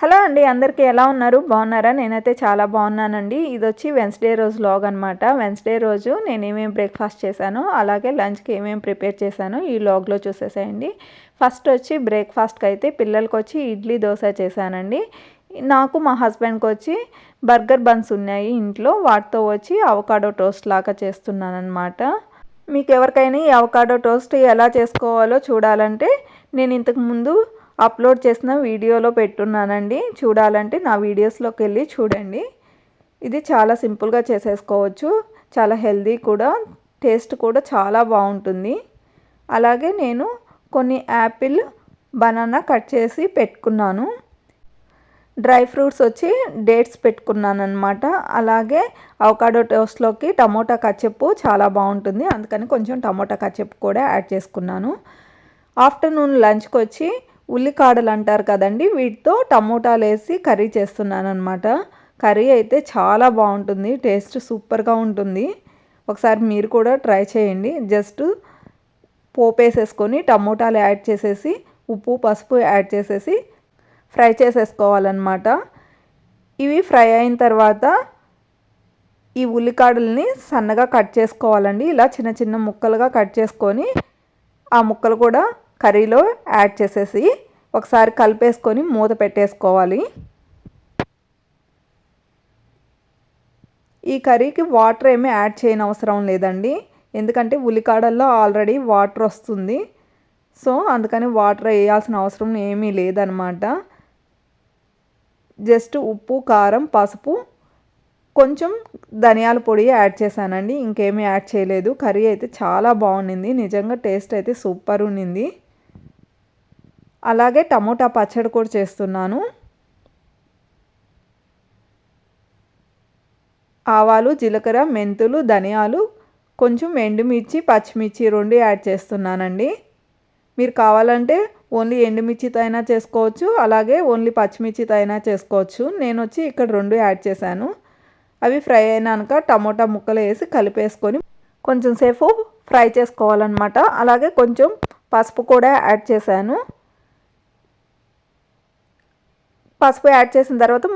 Hello అండి అందరికీ ఎలా ఉన్నారు? బాగున్నారా? నేనైతే చాలా బాగున్నానండి. ఇది వచ్చి వెన్స్డే రోజు లాగ్ అనమాట వెన్స్డే రోజు నేను ఏమేమి బ్రేక్ఫాస్ట్ చేశాను అలాగే లంచ్కి ఏమేమి ప్రిపేర్ చేశాను ఈ లాగ్లో చూసేసేయండి. ఫస్ట్ వచ్చి బ్రేక్ఫాస్ట్కి అయితే పిల్లలకి వచ్చి ఇడ్లీ దోశ చేశానండి. నాకు మా హస్బెండ్కి వచ్చి బర్గర్ బన్స్ ఉన్నాయి ఇంట్లో. వాటితో వచ్చి అవకాడో టోస్ట్ లాగా చేస్తున్నాను అనమాట మీకు ఎవరికైనా ఈ అవకాడో టోస్ట్ ఎలా చేసుకోవాలో చూడాలంటే నేను ఇంతకు ముందు అప్లోడ్ చేసిన వీడియోలో పెట్టున్నానండి. చూడాలంటే నా వీడియోస్లోకి వెళ్ళి చూడండి. ఇది చాలా సింపుల్గా చేసేసుకోవచ్చు. చాలా హెల్దీ కూడా టేస్ట్ కూడా చాలా బాగుంటుంది. అలాగే నేను కొన్ని యాపిల్ బనానా కట్ చేసి పెట్టుకున్నాను. డ్రై ఫ్రూట్స్ వచ్చి డేట్స్ పెట్టుకున్నాను అనమాట అలాగే అవకాడో టోస్ట్లోకి టమోటా కచ్చెప్పు చాలా బాగుంటుంది. అందుకని కొంచెం టమోటా కచ్చెప్పు కూడా యాడ్ చేసుకున్నాను. ఆఫ్టర్నూన్ లంచ్కి వచ్చి ఉల్లికాడలు అంటారు కదండి. వీటితో టమోటాలు వేసి కర్రీ చేస్తున్నాను అనమాట కర్రీ అయితే చాలా బాగుంటుంది. టేస్ట్ సూపర్గా ఉంటుంది. ఒకసారి మీరు కూడా ట్రై చేయండి. జస్ట్ పోపు వేసేసుకొని టమోటాలు యాడ్ చేసేసి ఉప్పు పసుపు యాడ్ చేసేసి ఫ్రై చేసేసుకోవాలన్నమాట. ఇవి ఫ్రై అయిన తర్వాత ఈ ఉల్లికాడల్ని సన్నగా కట్ చేసుకోవాలండి. ఇలా చిన్న చిన్న ముక్కలుగా కట్ చేసుకొని ఆ ముక్కలు కూడా కర్రీలో యాడ్ చేసేసి ఒకసారి కలిపేసుకొని మూత పెట్టేసుకోవాలి. ఈ కర్రీకి వాటర్ ఏమీ యాడ్ చేయని అవసరం లేదండి. ఎందుకంటే ఉల్లికాడల్లో ఆల్రెడీ వాటర్ వస్తుంది. సో అందుకని వాటర్ వేయాల్సిన అవసరం ఏమీ లేదనమాట. జస్ట్ ఉప్పు కారం పసుపు కొంచెం ధనియాల పొడి యాడ్ చేశానండి. ఇంకేమీ యాడ్ చేయలేదు. కర్రీ అయితే చాలా బాగుండింది. నిజంగా టేస్ట్ అయితే సూపర్ ఉండింది. అలాగే టమోటా పచ్చడి కూడా చేస్తున్నాను. ఆవాలు జీలకర్ర మెంతులు ధనియాలు కొంచెం ఎండుమిర్చి పచ్చిమిర్చి రెండు యాడ్ చేస్తున్నానండి. మీరు కావాలంటే ఓన్లీ ఎండుమిర్చితో అయినా చేసుకోవచ్చు అలాగే ఓన్లీ పచ్చిమిర్చితో అయినా చేసుకోవచ్చు. నేను వచ్చి ఇక్కడ రెండు యాడ్ చేశాను. అవి ఫ్రై అయినాక టమోటా ముక్కలు వేసి కలిపేసుకొని కొంచెం సేపు ఫ్రై చేసుకోవాలన్నమాట. అలాగే కొంచెం పసుపు కూడా యాడ్ చేశాను. పసుపు యాడ్ చేసిన తర్వాత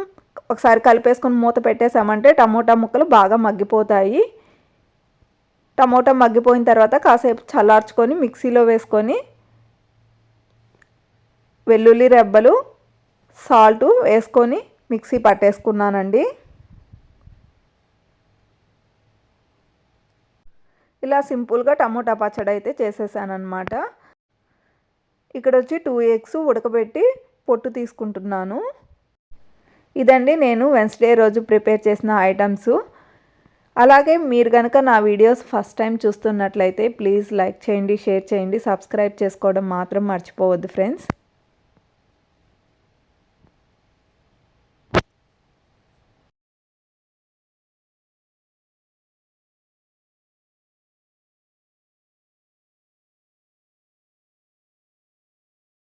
ఒకసారి కలిపేసుకొని మూత పెట్టేసామంటే టమోటా ముక్కలు బాగా మగ్గిపోతాయి. టమోటా మగ్గిపోయిన తర్వాత కాసేపు చల్లార్చుకొని మిక్సీలో వేసుకొని వెల్లుల్లి రెబ్బలు సాల్ట్ వేసుకొని మిక్సీ పట్టేసుకున్నానండి. ఇలా సింపుల్గా టమోటా పచ్చడి అయితే చేసేసాను అనమాట ఇక్కడ వచ్చి టూ ఎగ్స్ ఉడకబెట్టి పొట్టు తీసుకుంటున్నాను. ఇదండి నేను వెన్స్డే రోజు ప్రిపేర్ చేసిన ఐటమ్స్. అలాగే మీరు కనుక నా వీడియోస్ ఫస్ట్ టైం చూస్తున్నట్లయితే ప్లీజ్ లైక్ చేయండి షేర్ చేయండి సబ్స్క్రైబ్ చేసుకోవడం మాత్రం మర్చిపోవద్దు ఫ్రెండ్స్.